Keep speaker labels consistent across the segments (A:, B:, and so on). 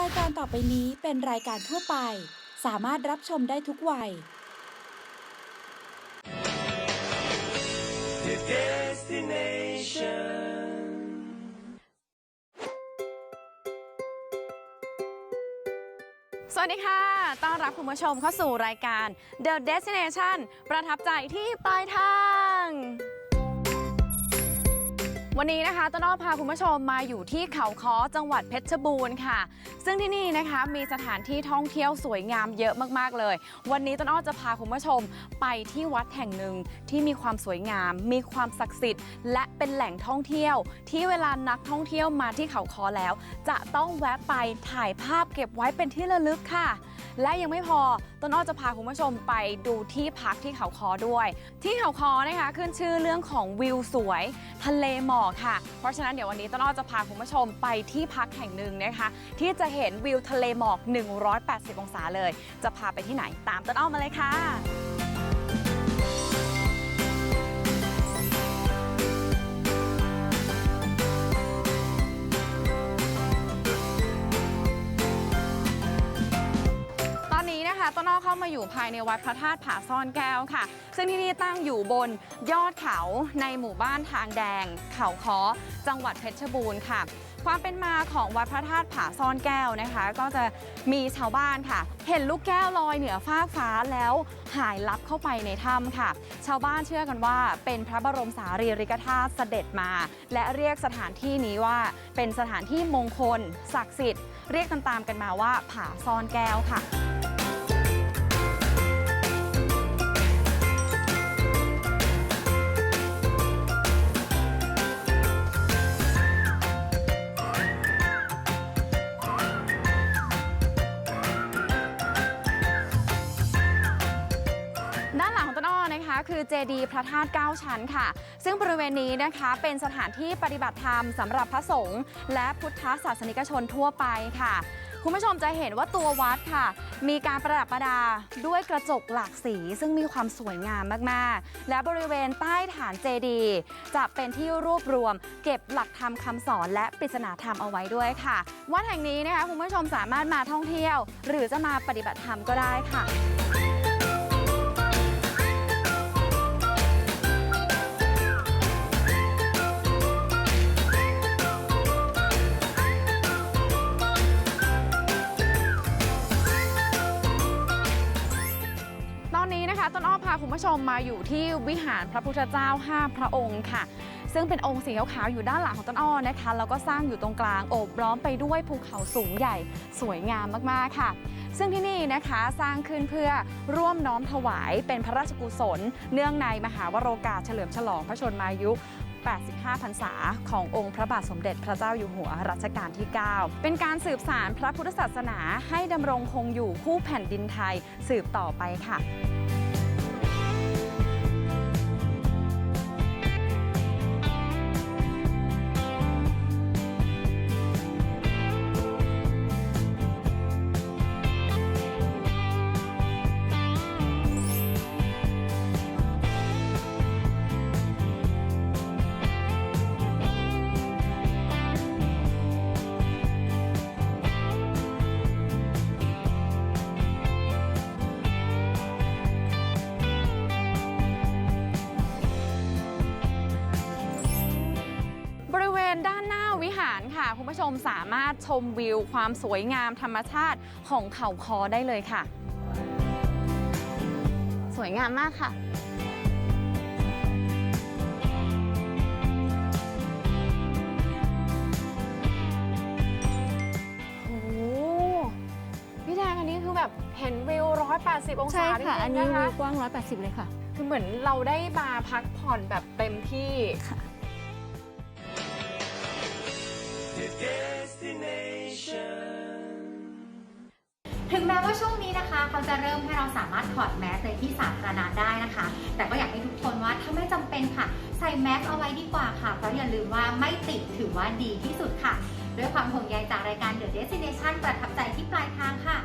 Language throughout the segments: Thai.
A: รายการต่อไปนี้เป็นรายการทั่วไป สามารถรับชมได้ทุกวัย
B: The destination.
C: สวัสดีค่ะ ต้อนรับคุณผู้ชมเข้าสู่รายการ The Destination ประทับใจที่ปลายทาง วันนี้นะคะต้นอ้อพาคุณผู้ชมมาอยู่ที่เขาค้อจังหวัดเพชรบูรณ์ค่ะ ซึ่งที่นี่นะคะมีสถานที่ท่องเที่ยวสวยงามเยอะมากๆเลย วันนี้ต้นอ้อจะพาคุณผู้ชมไปที่วัดแห่งหนึ่งที่มีความสวยงาม มีความศักดิ์สิทธิ์ และเป็นแหล่งท่องเที่ยว ที่เวลานักท่องเที่ยวมาที่เขาค้อแล้ว จะต้องแวะไปถ่ายภาพเก็บไว้เป็นที่ระลึกค่ะ และยังไม่พอต้นอ้อจะพาคุณผู้ชมไปดูที่พักที่เขาคอด้วย ที่เขาคอนะคะขึ้นชื่อเรื่องของวิวสวย ทะเลหมอกค่ะ เพราะฉะนั้นเดี๋ยววันนี้ต้นอ้อจะพาคุณผู้ชมไปที่พักแห่งหนึ่งนะคะ ที่จะเห็นวิวทะเลหมอก 180 องศาเลย จะพาไปที่ไหนตามต้นอ้อมาเลยค่ะ ต้นอ้อเข้ามาอยู่ภายในวัดพระธาตุผาซ่อนแก้วค่ะ ซึ่งที่นี่ตั้งอยู่บนยอดเขาในหมู่บ้านทางแดง เขาค้อจังหวัดเพชรบูรณ์ค่ะความเป็นมาของวัดพระธาตุผาซ่อนแก้วนะคะ ก็จะมีชาวบ้านค่ะ เห็นลูกแก้วลอยเหนือฟากฟ้าแล้วหายลับเข้าไปในถ้ำค่ะ ชาวบ้านเชื่อกันว่า เป็นพระบรมสารีริกธาตุเสด็จมา และเรียกสถานที่นี้ว่าเป็นสถานที่มงคล ศักดิ์สิทธิ์ เรียกตามๆกันมาว่าผาซ่อนแก้วค่ะ คือเจดีย์พระธาตุ9ชั้นค่ะ ซึ่งบริเวณนี้นะคะเป็นสถานที่ปฏิบัติธรรมสำหรับพระสงฆ์และพุทธศาสนิกชนทั่วไปค่ะ คุณผู้ชมจะเห็นว่าตัววัดค่ะ มีการประดับประดาด้วยกระจกหลากสี ซึ่งมีความสวยงามมากๆ และบริเวณใต้ฐานเจดีย์จะเป็นที่รวบรวม เก็บหลักธรรมคำสอนและปริศนาธรรมเอาไว้ด้วยค่ะ วัดแห่งนี้นะคะคุณผู้ชมสามารถมาท่องเที่ยว หรือจะมาปฏิบัติธรรมก็ได้ค่ะ ต้นอ้อพาคุณผู้ชมมาอยู่ที่วิหารพระพุทธเจ้า 5 พระองค์ค่ะ ซึ่งเป็นองค์สีขาวๆอยู่ด้านหลังของต้นอ้อนะคะ แล้วก็สร้างอยู่ตรงกลางโอบล้อมไปด้วยภูเขาสูงใหญ่สวยงามมากๆค่ะ ซึ่งที่นี่นะคะสร้างขึ้นเพื่อร่วมน้อมถวายเป็นพระราชกุศล เนื่องในมหาวโรกาสเฉลิมฉลองพระชนมายุ85พรรษาขององค์พระบาทสมเด็จพระเจ้าอยู่หัวรัชกาลที่ 9 เป็นการสืบสารพระพุทธศาสนาให้ดำรงคงอยู่คู่แผ่นดินไทยสืบต่อไปค่ะ ค่ะคุณผู้ชมสามารถชมวิวความสวยงามธรรมชาติของเขาคอได้เลยค่ะ สวยงามมากค่ะโอ้โหพี่แดงอันนี้คือแบบเห็นวิว 180 อง
D: ใช่
C: ศา
D: ค่ะ
C: จริงๆ
D: อันนี้
C: นะคะ
D: วิวกว้าง 180 เลยค่ะ
C: คือเหมือนเราได้มาพักผ่อนแบบเต็มที่
B: The
E: ถึงแม้ว่าช่วงนี้นะคะ เขาจะเริ่มให้เราสามารถถอดแมสในที่สาธารณะได้นะคะ แต่ก็อยากให้ทุกคนว่าถ้าไม่จำเป็นค่ะ ใส่แมสเอาไว้ดีกว่าค่ะ เพราะอย่าลืมว่าไม่ติดถือว่าดีที่สุดค่ะ ด้วยความห่วงใยจากรายการ The Destination ประทับใจที่ปลายทางค่ะ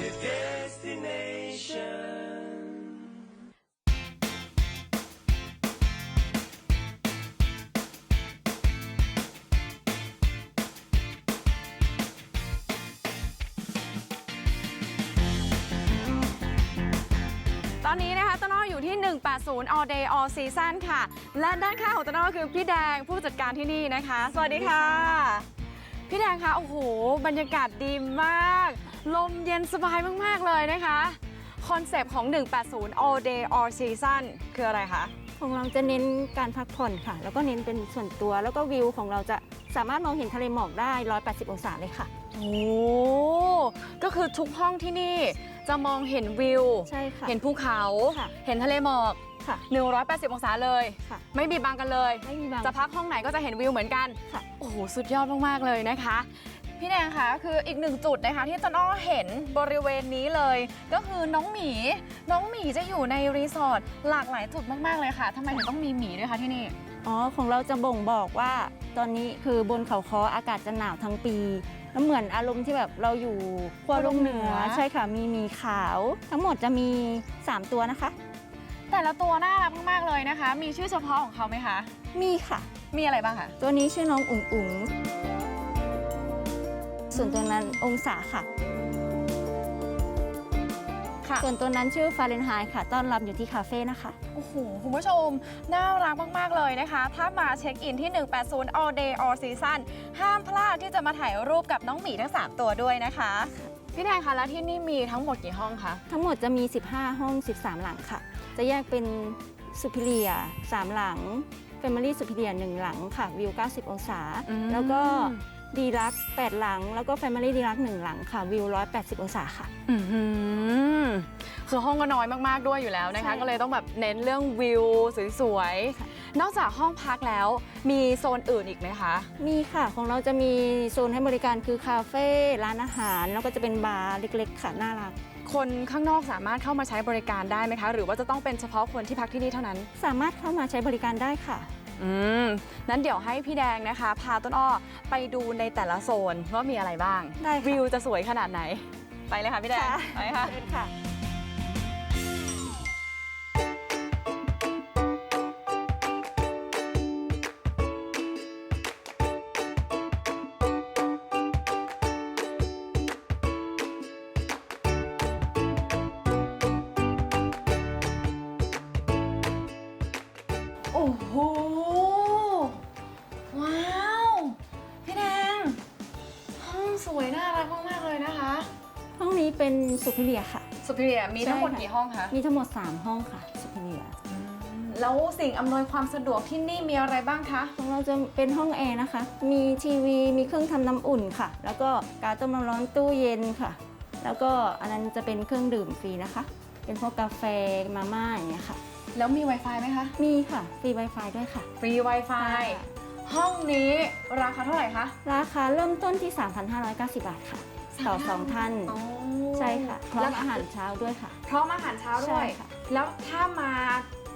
B: The
C: อนนี้นะคะต้นอ้ออยู่ที่ 180 all day all season ค่ะ และด้านข้างของต้นอ้อคือพี่แดงผู้จัดการที่นี่นะคะ สวัสดีค่ะ พี่แดงคะ โอ้โห บรรยากาศดีมาก ลมเย็นสบายมาก ๆ เลยนะคะ คอนเซปต์ของ 180 all day all season คืออะไรคะ
D: ของเราจะเน้นการพักผ่อนค่ะ แล้วก็เน้นเป็นส่วนตัว แล้วก็วิวของเราจะสามารถมองเห็นทะเลหมอกได้ 180 องศาเลยค่ะ
C: โอ้ก็คือทุกห้องที่นี่จะมองเห็นวิว
D: ใช่ค่ะ
C: เห็นภูเขา
D: ค่ะ
C: เห็นทะเลหมอก
D: ค่ะ
C: 180 องศาเลย
D: ค่ะ
C: ไม่บีบบังกันเลย
D: ไม่มีบาง
C: จะพักห้องไหนก็จะเห็นวิวเหมือนกัน
D: ค่ะ
C: โอ้โห สุดยอดมาก ๆ เลยนะคะ พี่แดงคะคืออีกหนึ่งจุดนะคะที่ต้นอ้อเห็นบริเวณนี้เลย ก็คือน้องหมี น้องหมีจะอยู่ในรีสอร์ทหลากหลายจุดมาก ๆ เลยค่ะทำไมถึงต้องมีหมีด้วยคะที่นี่
D: อ๋อ ของเราจะบ่งบอกว่า ตอนนี้คือบนเขาคออากาศจะหนาวทั้งปี แล้วเหมือนอารมณ์ที่แบบเราอยู่ขั้วโลกเหนือ
C: ขั้วโลกเหนือ
D: ใช่ค่ะมีหมีขาว ทั้งหมดจะมี 3 ตัวนะคะ
C: แต่ละตัวน่ารักมากๆเลยนะคะ มีชื่อเฉพาะของเขาไหมคะ
D: มีค่ะ
C: มีอะไรบ้างคะ
D: ตัวนี้ชื่อน้องอุ๋งอุ๋งส่วนตัวนั้นองศาค่ะ
C: ค่ะ
D: ส่วนตัวนั้นชื่อฟาเรนไฮต์ค่ะ ต้อนรับอยู่ที่คาเฟ่นะคะ
C: โอ้โห คุณผู้ชม น่ารักมาก ๆ เลยนะคะ ถ้ามาเช็คอินที่ 180 all day all season ห้ามพลาดที่จะมาถ่ายรูปกับน้องหมีทั้ง 3 ตัวด้วยนะคะ พี่แดงคะแล้วที่นี่มีทั้งหมดกี่ห้องคะ
D: ทั้งหมดจะมี 15 ห้อง 13 หลังค่ะ จะแยกเป็นสุพิเลีย3หลัง Family สุพิเลีย1หลังค่ะ วิว 90 องศา
C: อืม
D: แล้วก็ ดีลัก8หลัง แล้วก็ Family ดีลัก1หลังค่ะ วิว 180 องศาค่ะ
C: อือหือคือห้องก็น้อยมาก ๆ ด้วยอยู่แล้วนะคะ
D: ใช่
C: ก็เลยต้องแบบเน้นเรื่องวิวสวย
D: ค่ะ
C: ๆ นอกจากห้องพักแล้วมีโซนอื่นอีกไหมคะ
D: มีค่ะ ของเราจะมีโซนให้บริการคือคาเฟ่ร้านอาหาร แล้วก็จะเป็นบาร์เล็ก ๆ ค่ะน่ารัก
C: คนข้างนอกสามารถเข้ามาใช้บริการได้ไหมคะ หรือว่าจะต้องเป็นเฉพาะคนที่พักที่นี่เท่านั้น
D: สามารถเข้ามาใช้บริการได้ค่ะ
C: อืมนั้นเดี๋ยวให้พี่แดงนะคะ พาต้นอ้อไปดูในแต่ละโซนว่ามีอะไรบ้าง
D: ได้ค่ะ
C: วิวจะสวยขนาดไหน ไปเลยค่ะพี่แดง
D: ค่ะ
C: ไปค่ะ
D: เชิญค่ะ
C: พิเรียมีทั้งหมด
D: ใช่ค่ะ
C: กี่ห้องคะ
D: มีทั้งหมด 3 ห้องค่ะสุพิเลีย
C: แล้วสิ่งอำนวยความสะดวกที่นี่มีอะไรบ้างคะ
D: ของเราจะเป็นห้องแอร์นะคะ มีทีวี มีเครื่องทำน้ำอุ่นค่ะ แล้วก็กาต้มน้ำร้อนตู้เย็นค่ะ แล้วก็อันนั้นจะเป็นเครื่องดื่มฟรีนะคะ เป็นพวกกาแฟมาม่าอย่างเงี้ยค่ะ
C: แล้วมี Wi-Fi ไหมคะ
D: มีค่ะฟรี Wi-Fi ด้วยค่ะ
C: ฟรี Wi-Fi ห้องนี้ราคาเท่าไหร่คะ
D: ราคาเริ่มต้นที่ 3,590 บาทค่ะ ต่อ2ท่าน
C: อ๋อ
D: ใช่ค่ะพร้อ
C: แล้
D: ม
C: ว
D: อาหารเช้าด้วยค่ะ
C: พร้อมอาหารเช้าด้วย
D: ใช่ค่ะ
C: แล้วถ้ามา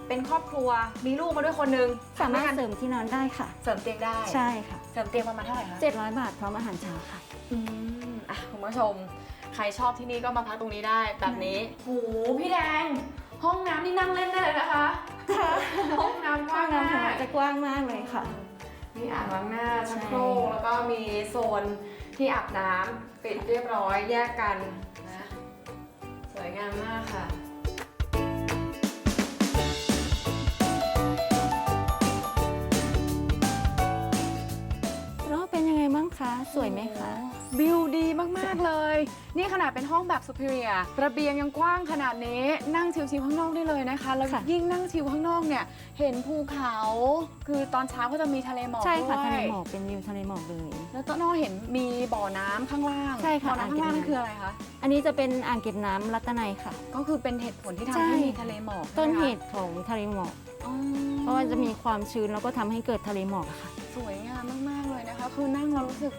C: เป็นครอบครัวมีลูกมาด้วยคนหนึง
D: สามารถ
C: ด้วยกัน
D: เสริมที่นอนได้ค่ะ
C: เสริมเตียงได้
D: ใช่ค่ะ
C: เสริมเตียงประมาณเท่าไหร่คะ
D: 700 บาทพร้อมอาหารเช้าค่ะ
C: อืมอะคุณผู้ชม ใครชอบที่นี่ก็มาพักตรงนี้ได้แบบนี้โหพี่แดง ห้องน้ำนี่นั่งเล่นได้เลยนะคะ ห้องน้ำก
D: ห้อ
C: ว้างง
D: น้ำของ
C: มา
D: เรา
C: ก
D: จะกว้างมากเลยค่ะ
C: มีอ่างล้างหน้าชักโครก
D: ใช่
C: แล้วก็มีโซน ที่อาบน้ำปิดเรียบร้อยแยกกันนะสวยงามมากค่ะ
D: แล้วเป็นยังไงบ้างคะ สวยไหมคะ
C: วิวดีมาก ๆ เลย นี่ขนาดเป็นห้องแบบ superior ระเบียงยังกว้างขนาดนี้ นั่งชิวๆข้างนอกได้เลยนะคะ แล้ว
D: ค่ะ
C: ยิ่งนั่งชิวข้างนอกเนี่ย เห็นภูเขา คือตอนเช้าก็จะมีทะเลหมอก
D: ใช่ค่ะ
C: ด้วย
D: ทะเลหมอกเป็นวิวทะเลหมอกเลย
C: แล้วต้นอ้อเห็นมีบ่อน้ำข้างล่าง
D: ใช่ค่ะ
C: บ่อน้ำข้างล่าง
D: อ่างเก็บน้ำ
C: นั่นคืออะไรคะ
D: อันนี้จะเป็นอ่างเก็บน้ำรัตนัยค่ะ
C: ก็คือเป็นเหตุผลที่ทำ
D: ใช่
C: ให้มีทะเลหมอก
D: ต้น
C: ใช่ไม
D: เห
C: คะ
D: ตุของทะเลหมอก
C: อ๋อ
D: เพราะว่าจะมีความชื้นแล้วก็ทำให้เกิดทะเลหมอกอะค่ะ
C: สวยงามมาก ๆ เลยนะคะ คือนั่งแล้วรู้สึก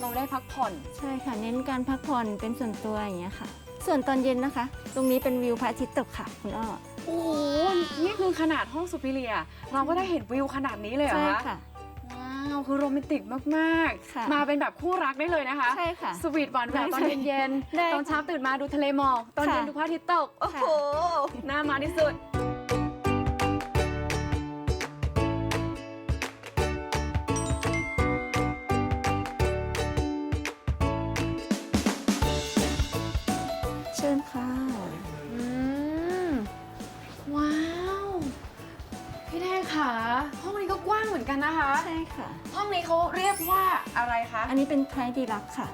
C: เราได้พักผ่อน
D: ใช่ค่ะ เน้นการพักผ่อนเป็นส่วนตัวอย่างเงี้ยค่ะ ส่วนตอนเย็นนะคะ ตรงนี้เป็นวิวพระอาทิตย์ตกค่ะคุณอ้อ
C: โอ้โหนี่คือขนาดห้องสุพิเรีย เราก็ได้เห็นวิวขนาดนี้เลยเหรอ
D: ใช่
C: คะ
D: ค่ะ
C: ว้าวคือโรแมนติกมาก
D: ค่ะ
C: ๆ มาเป็นแบบคู่รักได้เลยนะคะ
D: ใช่ค่ะ
C: สวีทหวานแหววตอน
D: ได้
C: เย็น
D: ได้
C: ๆตอนเช้าตื่นมาดูทะเลหมอกตอนเย็น
D: ค่ะ
C: ดูพระอาทิตย์ตก โอ้โห
D: ค่ะ
C: น่ามาที่สุดั
D: นค่ะ
C: อืมว้าว พี่แดง
D: ค่ะ ห้
C: องนี้ก็กว้างเหมือนกันนะคะ
D: ใช่ค่ะ
C: ห้องนี้เขาเรียกว่าอะไรคะ
D: อันนี้เป็นไทยดีลักค่ะ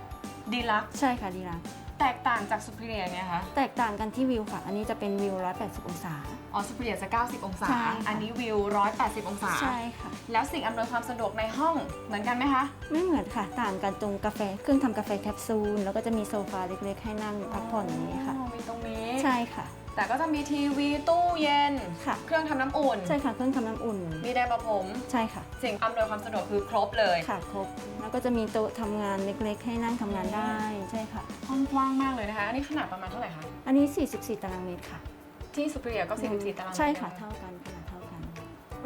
C: ดีลัก
D: ใช่ค่ะดีลัก
C: แตกต่างจากซูเปอร์เรียไงคะ
D: แตกต่างกันที่วิวค่ะ อันนี้จะเป็นวิว 180 องศา
C: อ๋อซูเปอร์เรียจะ 90 องศา
D: ใช่ค่ะ
C: อันนี้วิว 180 องศา
D: ใช่ค่ะ
C: แล้วสิ่งอำนวยความสะดวกในห้องเหมือนกันไหมคะ
D: ไม่เหมือนค่ะ ต่างกันตรงกาแฟเครื่องทำกาแฟแคปซูล แล้วก็จะมีโซฟาเล็กๆ ให้นั่งพักผ่อนอย่างนี้ค่ะ
C: อ๋อมีตรงนี้
D: ใช่ค่ะ
C: แต่ก็จะมีทีวีตู้เย็น
D: ค่ะ
C: เครื่องทำน้ำอุ่น
D: ใช่ค่ะเครื่องทำน้ำอุ่น
C: มีไดร์ประผม
D: ใช่ค่ะ
C: สิ่งอำนวยความสะดวกคือครบเลย
D: ค่ะครบ แล้วก็จะมีโต๊ะทำงานเล็กๆ ให้นั่งทำงานได้ใช่ค่ะ
C: ห้องกว้างมากเลยนะคะ อันนี้ขนาดประมาณเท่าไหร่คะ
D: อันนี้ 44 ตารางเมตรค่ะ
C: ที่ซูเปอร์เรียก็44ตารางเมตร
D: ใช่ค่ะ เท่ากันขนาดเท่ากัน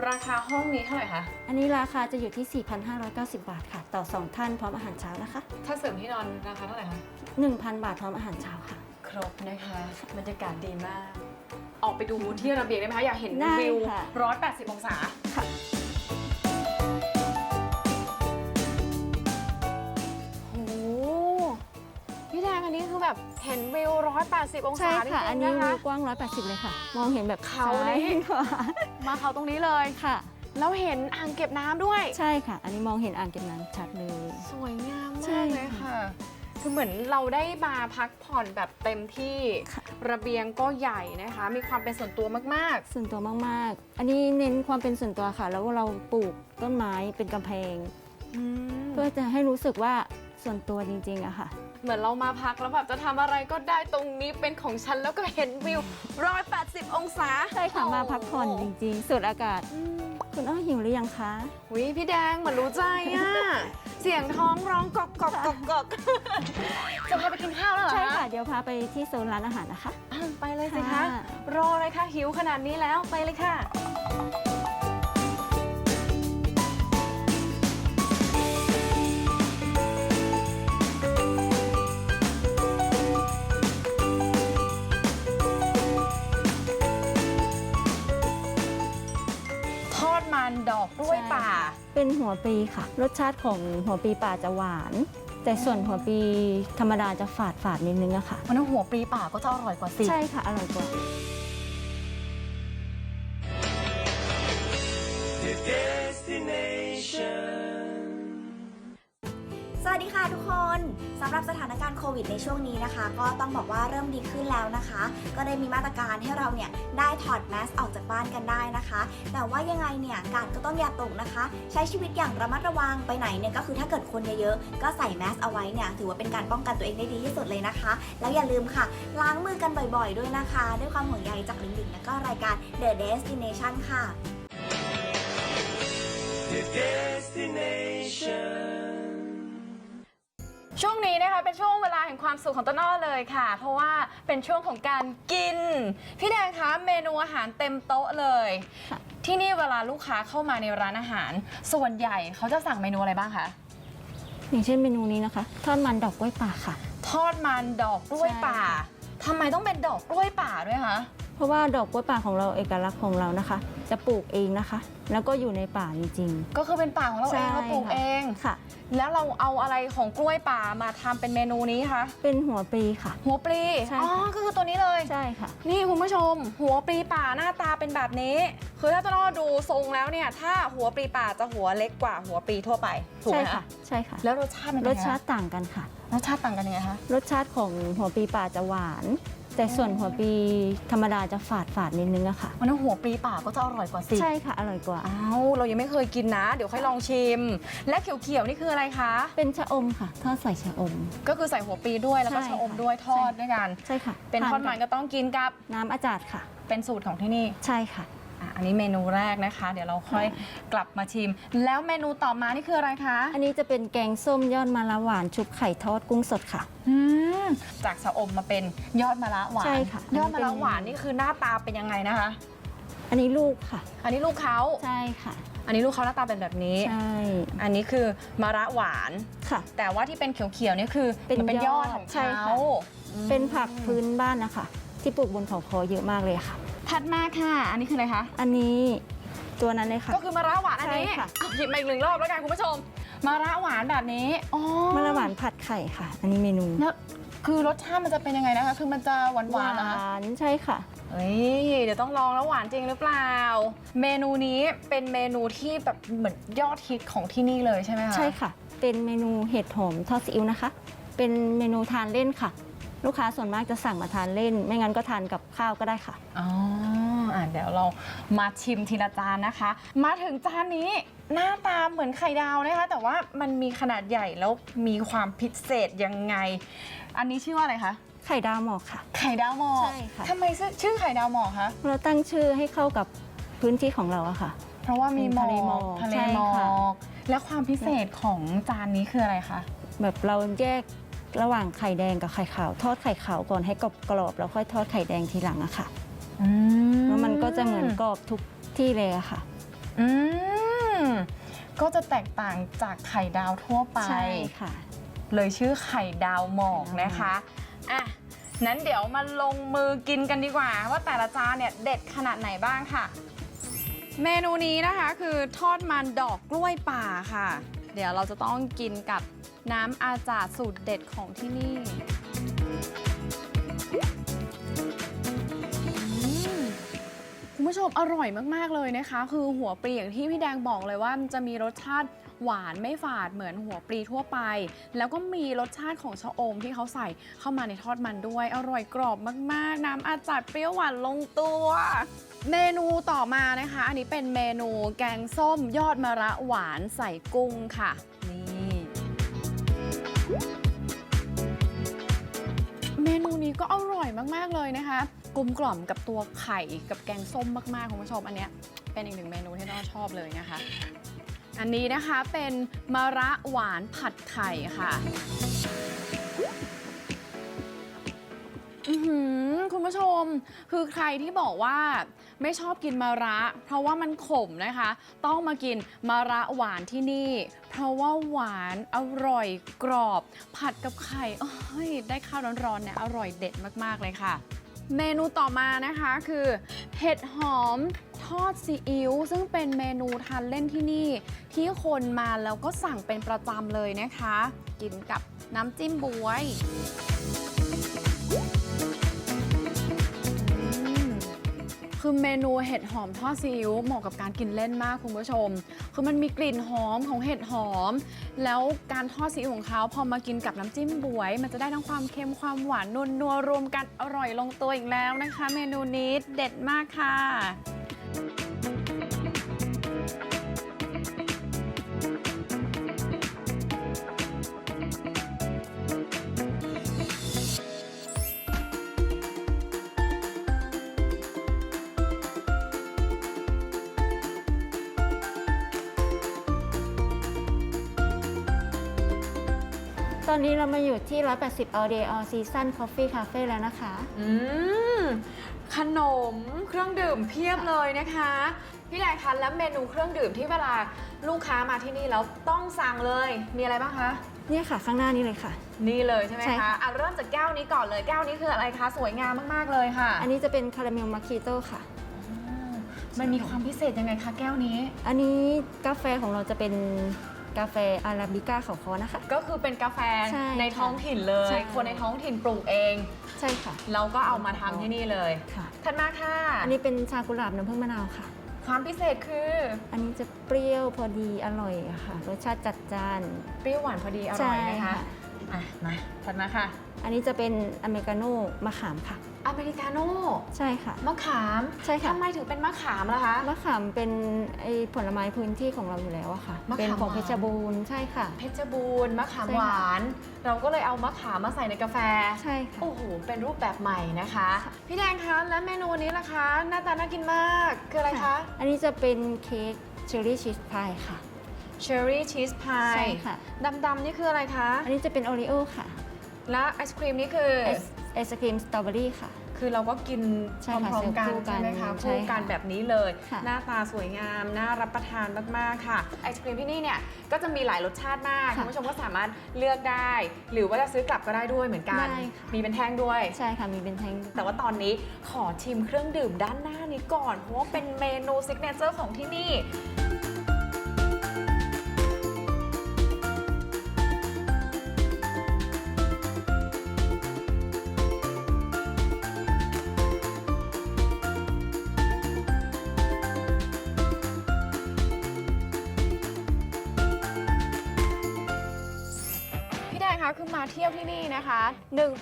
C: ราคาห้องนี้เท่าไหร่คะ
D: อันนี้ราคาจะอยู่ที่ 4,590 บาทค่ะ ต่อ 2 ท่านพร้อมอาหารเช้านะคะ
C: ถ้าเสริมที่นอนราคาเท่าไหร่คะ
D: 1,000 บาทพร้อมอาหารเช้าค่ะ
C: ครบนะคะบรรยากาศดีมาก ออกไปดูที่ระเบียงได้ไหมคะ อยากเห็น
D: ได้
C: วิว
D: ค่ะ
C: 180 องศา
D: ค่ะ
C: โอ้โหพี่แดงอันนี้คือแบบเห็นวิว 180 อง
D: ใช่
C: ศาจ
D: ค่ะ
C: ริ
D: อัน
C: งๆ
D: นี้
C: นะคะ
D: วิวกว้าง 180 เลยค่ะ มองเห็นแบบ
C: เขา
D: ซ้าย
C: นี่
D: ขวา
C: มาเขาตรงนี้เลย
D: ค่ะ
C: แล้วเห็นอ่างเก็บน้ำด้วย
D: ใช่ค่ะ อันนี้มองเห็นอ่างเก็บน้ำชัดเลย
C: สวยงาม
D: ใช่
C: มากเลยค่ะคื อเหมือนเราได้มาพักผ่อนแบบเต็มที่
D: ค่ะ
C: ระเบียงก็ใหญ่นะคะ มีความเป็นส่วนตัวมาก
D: ส่วนตัวมากๆ อันนี้เน้นความเป็นส่วนตัวค่ะ แล้วเราปลูกต้นไม้เป็นกำแพง
C: ๆอืม
D: เพื่อจะให้รู้สึกว่าส่วนตัวจริงๆอะค่ะ
C: เหมือนเรามาพักแล้วแบบจะทำอะไรก็ได้ตรงนี้เป็นของฉันแล้วก็เห็นวิว 180 องศา
D: ใช่ค่ะ มาพักผ่อนจริงๆสูดอากาศ
C: อืม
D: คุณอ้อหิวหรือยังคะ
C: วิพี่แดงเหมือนรู้ใจอะ เสียงท้องร้องกอกกอกกอกกอกจะพาไปกินข้าวแล้วเหรอ
D: ใช่ค่ะเดี๋ยวพาไปที่โซนร้านอาหารนะคะ
C: อะไปเลยสิคะ
D: ค่ะ
C: รอเลยค่ะหิวขนาดนี้แล้วไปเลยค่ะ
D: เป็นหัวปลีค่ะ รสชาติของหัวปลีป่าจะหวาน แต่ส่วนหัวปลีธรรมดาจะฝาดฝาดๆนิดนึงอะค่ะ
C: มันหัวปลีป่าก็จะอร่อยกว่าสิ
D: ใช่ค่ะ อร่อยกว่า
F: ช่วงนี้นะคะ ก็ต้องบอกว่าเริ่มดีขึ้นแล้วนะคะ ก็ได้มีมาตรการให้เราเนี่ยได้ถอดแมสออกจากบ้านกันได้นะคะ แต่ว่ายังไงเนี่ยกาดก็ต้องอย่าตกนะคะ ใช้ชีวิตอย่างระมัดระวังไปไหนเนี่ยก็คือถ้าเกิดคนเยอะๆก็ใส่แมสเอาไว้เนี่ยถือว่าเป็นการป้องกันตัวเองได้ดีที่สุดเลยนะคะ แล้วอย่าลืมค่ะ ล้างมือกันบ่อยๆ ด้วยนะคะ ด้วยความห่วงใยจากลิงลิงและก็รายการ The Destination ค่ะ
B: The destination.
C: ช่วงนี้นะคะเป็นช่วงเวลาแห่งความสุขของต้นอ้อเลยค่ะ เพราะว่าเป็นช่วงของการกิน พี่แดงคะเมนูอาหารเต็มโต๊ะเลย
D: ค่ะ
C: ที่นี่เวลาลูกค้าเข้ามาในร้านอาหาร ส่วนใหญ่เขาจะสั่งเมนูอะไรบ้างคะ
D: อย่างเช่นเมนูนี้นะคะทอดมันดอกกล้วยป่าค่ะ
C: ทอดมันดอกกล้วยป่า
D: ใช่ค่ะ
C: ทำไมต้องเป็นดอกกล้วยป่าด้วยคะ
D: เพราะว่าดอกกล้วยป่าของเราเอกลักษณ์ของเรานะคะ จะปลูกเองนะคะ แล้วก็อยู่ในป่าจริง
C: ก็คือเป็นป่าของเรา
D: ใช่
C: เองเราปลูก
D: ค่ะ
C: เอง
D: ๆ ค่ะ
C: แล้วเราเอาอะไรของกล้วยป่ามาทำเป็นเมนูนี้คะ
D: เป็นหัวปลีค่ะ
C: หัวปลี
D: ใช่
C: อ๋อ
D: ค่ะ
C: ก็คือตัวนี้เลย
D: ใช่ค่ะ
C: นี่คุณผู้ชม หัวปลีป่าหน้าตาเป็นแบบนี้ คือถ้าจะรอดูทรงแล้วเนี่ย ถ้าหัวปลีป่าจะหัวเล็กกว่าหัวปลีทั่วไปถูก
D: ใช่
C: ไหม
D: ค่ะ
C: คะ
D: ใช่ค่ะ
C: แล้วรสชาติมัน
D: ร
C: เป็น
D: ส
C: ไง
D: ชา
C: คะ
D: ติต่างกันค่ะ
C: รสชาติต่างกันยังไงคะ
D: รสชาติของหัวปลีป่าจะหวาน แต่ส่วนหัวปลีธรรมดาจะฝาดฝาดๆนิดนึงอะค่ะ
C: มันหัวปลีป่าก็จะอร่อยกว่าสิ
D: ใช่ค่ะ อร่อยกว่า
C: อ้าวเรายังไม่เคยกินนะ เดี๋ยวค่อยลองชิม และเขียวๆนี่คืออะไรคะ
D: เป็นชะอมค่ะทอดใส่ชะอม
C: ก็คือใส่หัวปลีด้วยแล้วก็
D: ใช่
C: ชะอม
D: ค่ะ
C: ด้วยทอด
D: ใช่
C: ด้วยกัน
D: ใช่ค่ะ
C: เป็นทอดมัน
D: กั
C: ก็ต้องกินกับ
D: น้ำอาจารย์ค่ะ
C: เป็นสูตรของที่นี่
D: ใช่ค่ะ
C: อะอันนี้เมนูแรกนะคะ เดี๋ยวเราค่อยกลับมาชิม แล้วเมนูต่อมานี่คืออะไรคะ
D: อันนี้จะเป็นแกงส้มยอดมะระหวานชุบไข่ทอดกุ้งสดค่ะ
C: อืมจากชะอมมาเป็นยอดมะระหวาน
D: ใช่ค่ะ
C: ยอดมะระ
D: อันนี้เป็น
C: หวานนี่คือหน้าตาเป็นยังไงนะคะ
D: อันนี้ลูกค่ะ
C: อันนี้ลูกเขา
D: ใช่ค่ะ
C: อันนี้ลูกเขาหน้าตาเป็นแบบนี้
D: ใช่
C: อันนี้คือมะระหวาน
D: ค่ะ
C: แต่ว่าที่เป็นเขียวๆนี่คือ
D: เป็น
C: มันเป็นย
D: ย
C: อ
D: อ
C: ด
D: ด
C: ของ
D: ใช่
C: เขา
D: ค่ะ
C: อืม
D: เป็นผักพื้นบ้านนะคะ ที่ปลูกบนเขาคอเยอะมากเลยค่ะ
C: ถัดมาค่ะ อันนี้คืออะไรคะ
D: อันนี้ตัวนั้นเลยค่ะ
C: ก็คือมะระหวานอันนี้
D: ใช่ค่ะ
C: เอาหยิบมาอีกหนึ่งรอบแล้วกันคุณผู้ชมมะระหวานแบบนี้อ๋อ
D: มะระหวานผัดไข่ค่ะ อันนี้เมนู
C: แล้วคือรสชาติมันจะเป็นยังไงนะคะ คือมันจะหวาน
D: ห
C: หวาน
D: ว
C: นะคะา
D: นใช่ค่ะ
C: เฮ้ยเดี๋ยวต้องลองแล้วหวานจริงหรือเปล่า เมนูนี้เป็นเมนูที่แบบเหมือนยอดฮิตของที่นี่เลยใช่ไหมคะ
D: ใช่ค่ะ เป็นเมนูเห็ดหอมทอดซีอิ๊วนะคะ เป็นเมนูทานเล่นค่ะ ลูกค้าส่วนมากจะสั่งมาทานเล่น ไม่งั้นก็ทานกับข้าวก็ได้ค่ะ
C: อ๋ออะเดี๋ยวเรามาชิมทีละจานนะคะ มาถึงจานนี้หน้าตาเหมือนไข่ดาวนะคะ แต่ว่ามันมีขนาดใหญ่แล้วมีความพิเศษยังไง อันนี้ชื่อว่าอะไรคะ
D: ไข่ดาวหมอกค่ะ
C: ไข่ดาวหมอก
D: ใช่ค่ะ
C: ทำไมชื่อชื่อไข่ดาวหมอกคะ
D: เราตั้งชื่อให้เข้ากับพื้นที่ของเราอะค่ะ
C: เพราะว่ามีหมอ
D: ทะเลหมอก
C: กทะเล
D: ใช่
C: หมอ
D: ค่ะ
C: กและความพิเศษของจานนี้คืออะไรคะ
D: แบบเราแยก ระหว่างไข่แดงกับไข่ขาว ทอดไข่ขาวก่อนให้กรอบกรอบๆแล้วค่อยทอดไข่แดงทีหลังอะค่ะแล้วมันก็จะเหมือนกรอบทุกที่เลยอะค่ะ
C: อืมก็จะแตกต่างจากไข่ดาวทั่วไป
D: ใช่ค่ะ
C: เลยชื่อไข่ดาวหมอกนะคะอะนั้นเดี๋ยวมาลงมือกินกันดีกว่า ว่าแต่ละจานเนี่ยเด็ดขนาดไหนบ้างค่ะ เมนูนี้นะคะคือทอดมันดอกกล้วยป่าค่ะ เดี๋ยวเราจะต้องกินกับ น้ำอาจาดสูตรเด็ดของที่นี่คุณผู้ชมอร่อยมาก ๆ เลยนะคะ คือหัวปลีอย่างที่พี่แดงบอกเลยว่ามันจะมีรสชาติหวานไม่ฝาดเหมือนหัวปลีทั่วไป แล้วก็มีรสชาติของชะอมที่เขาใส่เข้ามาในทอดมันด้วย อร่อยกรอบมาก ๆ น้ำอาจัดเปรี้ยวหวานลงตัว เมนูต่อมานะคะ อันนี้เป็นเมนูแกงส้มยอดมะระหวานใส่กุ้งค่ะ อันนี้ก็อร่อยมากๆเลยนะคะ กลมกล่อมกับตัวไข่กับแกงส้มมากๆคุณผู้ชมอันเนี้ยเป็นอีกหนึ่งเมนูที่น้องชอบเลยนะคะ อันนี้นะคะเป็นมะระหวานผัดไข่ค่ะคุณผู้ชม คือใครที่บอกว่า ไม่ชอบกินมะระ เพราะว่ามันขมนะคะ ต้องมากินมะระหวานที่นี่ เพราะว่าหวานอร่อยกรอบ ผัดกับไข่เอ้ยได้ข้าวร้อนๆเนี่ยอร่อยเด็ดมากๆเลยค่ะ เมนูต่อมานะคะคือเห็ดหอมทอดซีอิ๊วซึ่งเป็นเมนูทานเล่นที่นี่ ที่คนมาแล้วก็สั่งเป็นประจำเลยนะคะ กินกับน้ำจิ้มบวย คือเมนูเห็ดหอมทอดซีอิ๊วเหมาะกับการกินเล่นมากคุณผู้ชม คือมันมีกลิ่นหอมของเห็ดหอม แล้วการทอดซีอิ๊วของเขาพอมากินกับน้ำจิ้มบวย มันจะได้ทั้งความเค็มความหวานนวลนัวรวมกันอร่อยลงตัวอีกแล้วนะคะ เมนูนี้เด็ดมากค่ะ
D: ตอนนี้เรามาอยู่ที่ 180 all day all season coffee cafe แล้วนะคะ
C: อืม ขนมเครื่องดื่มเพียบเลยนะคะ พี่แดงคะแล้วเมนูเครื่องดื่มที่เวลาลูกค้ามาที่นี่แล้วต้องสั่งเลย มีอะไรบ้างคะ
D: เนี่ยค่ะ ข้างหน้านี้เลยค่ะ
C: นี่เลยใช่ไหม
D: ใช่
C: คะ
D: ค่ะ
C: อะเริ่มจากแก้วนี้ก่อนเลยแก้วนี้คืออะไรคะสวยงามมากๆเลยค่ะ
D: อันนี้จะเป็นคาราเมลมาคิโต้ค่ะ
C: มันมีความพิเศษยังไงคะแก้วนี้
D: อันนี้กาแฟของเราจะเป็น กาแฟอาราบิก้าเขาคอนะคะ
C: ก็คือเป็นกาแฟ
D: ใช่
C: ในท้องถิ่นเลย
D: ใช่
C: คนในท้องถิ่นปลูกเอง
D: ใช่ค่ะ
C: เราก็เอามาทำที่นี่เลย
D: ค่ะ
C: ถัดมาค่ะ
D: อันนี้เป็นชากุหลาบน้ำผึ้งมะนาวค่ะ
C: ความพิเศษคือ
D: อันนี้จะเปรี้ยวพอดีอร่อยอะค่ะ รสชาติจัดจ้าน
C: เปรี้ยวหวานพอดีอร่
D: ใช่
C: อยนะคะ
D: ค่ะ
C: อะ มาถัดมาค่ะ
D: อันนี้จะเป็นอเมริกาโน่มะขามค่ะ
C: อเมริกาโน่
D: ใช่ค่ะ
C: มะขาม
D: ใช่ค่ะ
C: ทำไมถึงเป็นมะขามล่ะคะ
D: มะขามเป็นไอผลไม้พื้นที่ของเราอยู่แล้วอะค่ะ
C: มะขาม
D: เป็นของ
C: หวาน
D: เพชรบูรณ์ใช่ค่ะ
C: เพชรบูรณ์มะขาม
D: ใช่
C: ห
D: ค่ะ
C: วาน เราก็เลยเอามะขามมาใส่ในกาแฟ
D: ใช่ค่ะ
C: โอ้โห เป็นรูปแบบใหม่นะคะ
D: ค่ะ
C: พี่แดงคะ และเมนูนี้ล่ะคะ หน้าตาน่ากินมาก คืออะไรคะ
D: อันนี้จะเป็นเค้กเชอร์รี่ชีสพายค่ะ
C: เชอร์รี่ชีสพาย
D: ใช่ค่ะ
C: ดำๆนี่คืออะไรคะ
D: อันนี้จะเป็นโอรีโอค่ะ
C: และไอศครีมนี่คือ
D: ไอศไอศครีมสตรอเบอรี่ค่ะ
C: คือเราก็กิน
D: ใช่
C: พ
D: ค่ะ
C: ร้อมๆกัน
D: เสิร์ฟคู่กัน
C: ใช่ไหมคะ
D: ใช่
C: คู่กัน
D: ค่ะ
C: แบบนี้เลย
D: ค่ะ
C: หน้าตาสวยงาม น่ารับประทานมากๆค่ะไอศครีมที่นี่เนี่ยก็จะมีหลายรสชาติมาก
D: ค่ะ
C: คุณผู้ชมก็สามารถเลือกได้ หรือว่าจะซื้อกลับก็ได้ด้วยเหมือนกัน
D: ได้ค่ะ
C: มีเป็นแท่งด้วย
D: ใช่ค่ะมีเป็นแท่ง
C: แต่ว่าตอนนี้ขอชิมเครื่องดื่มด้านหน้านี้ก่อน เพราะว่าเป็นเมนูซิกเนเจอร์ของที่นี่ นะคะคือมาเที่ยวที่นี่นะคะ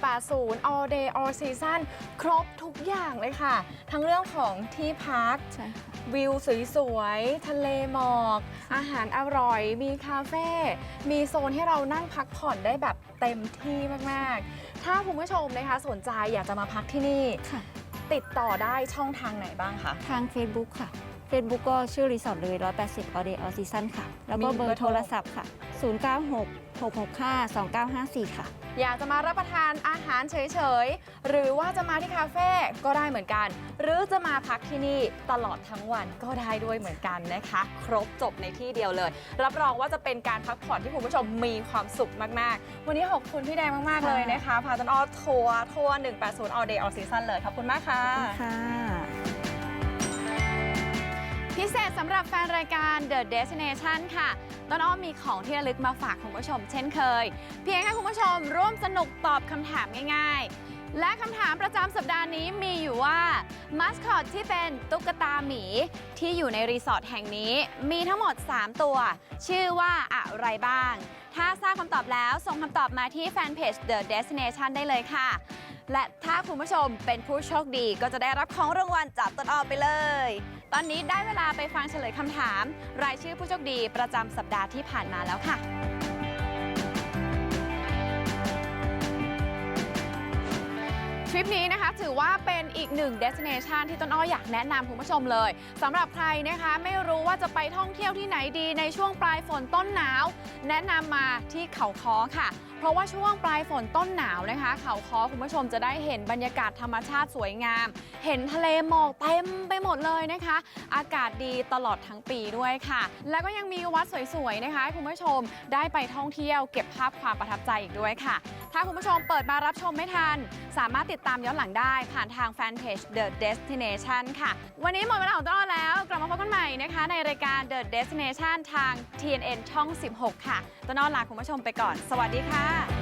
C: 180 all day all season ครบทุกอย่างเลยค่ะ ทั้งเรื่องของที่พัก
D: ใช่ค่ะ
C: วิวสวยๆ ทะเลหมอก อาหารอร่อย มีคาเฟ่ มีโซนให้เรานั่งพักผ่อนได้แบบเต็มที่มากๆ ถ้าคุณผู้ชมนะคะสนใจอยากจะมาพักที่นี่
D: ค่ะ
C: ติดต่อได้ช่องทางไหนบ้างคะ
D: ทาง Facebook ค่ะ Facebook ก็ชื่อรีสอร์ทเลย 180 all day all season ค่ะ แล้วก็
C: มี
D: เบอ
C: เบอร์
D: ร์
C: โทร
D: โทรศัพท์ค่ะ 096 665 2954 ค่ะ
C: อยากจะมารับประทานอาหารเฉยๆ หรือว่าจะมาที่คาเฟ่ก็ได้เหมือนกัน หรือจะมาพักที่นี่ตลอดทั้งวันก็ได้ด้วยเหมือนกันนะคะ ครบจบในที่เดียวเลย รับรองว่าจะเป็นการพักผ่อนที่คุณผู้ชมมีความสุขมากๆ วันนี้ขอบคุณพี่แดงมากๆเลยนะคะ พาตันออทัวร์ทัวร์180 all day all season เลยขอบคุณมากค่ะ
D: ค่ะ
C: พิเศษสำหรับแฟนรายการ The Destination ค่ะ ต้นอ้อมมีของที่ระลึกมาฝากคุณผู้ชมเช่นเคย เพียงแค่คุณผู้ชมร่วมสนุกตอบคำถามง่าย ๆ และคำถามประจำสัปดาห์นี้มีอยู่ว่ามัสคอตที่เป็นตุ๊กตาหมีที่อยู่ในรีสอร์ทแห่งนี้ มีทั้งหมด 3 ตัว ชื่อว่าอะไรบ้าง ถ้าทราบคำตอบแล้ว ส่งคำตอบมาที่แฟนเพจ The Destination ได้เลยค่ะ และถ้าคุณผู้ชมเป็นผู้โชคดีก็จะได้รับของรางวัลจากต้นอ้อไปเลย ตอนนี้ได้เวลาไปฟังเฉลยคำถาม รายชื่อผู้โชคดีประจำสัปดาห์ที่ผ่านมาแล้วค่ะ ริปนี้นะคะถือว่าเป็นอีกหนึ่งเดส t i n a t i o n ที่ต้นอ้ออยากแนะนำคุณผู้ชมเลยสำหรับใครนะคะไม่รู้ว่าจะไปท่องเที่ยวที่ไหนดีในช่วงปลายฝนต้นหนาว แนะนำมาที่เขาค้อค่ะ ราะว่าช่วงปลายฝนต้นหนาวนะคะ เขาค้อคุณผู้ชมจะได้เห็นบรรยากาศธรรมชาติสวยงาม เห็นทะเลหมอกเต็มไปหมดเลยนะคะ อากาศดีตลอดทั้งปีด้วยค่ะ แล้วก็ยังมีวัดสวยๆนะคะคุณผู้ชมได้ไปท่องเที่ยวเก็บภาพความประทับใจอีกด้วยค่ะ ถ้าคุณผู้ชมเปิดมารับชมไม่ทัน สามารถติดตามย้อนหลังได้ ผ่านทางแฟนเพจ The Destination ค่ะ วันนี้หมดเวลาของต้นอ้อแล้ว กลับมาพบกันใหม่นะคะ ในรายการ The Destination ทาง TNN ช่อง 16 ค่ะต้นอ้อลาคุณผู้ชมไปก่อน สวัสดีค่ะ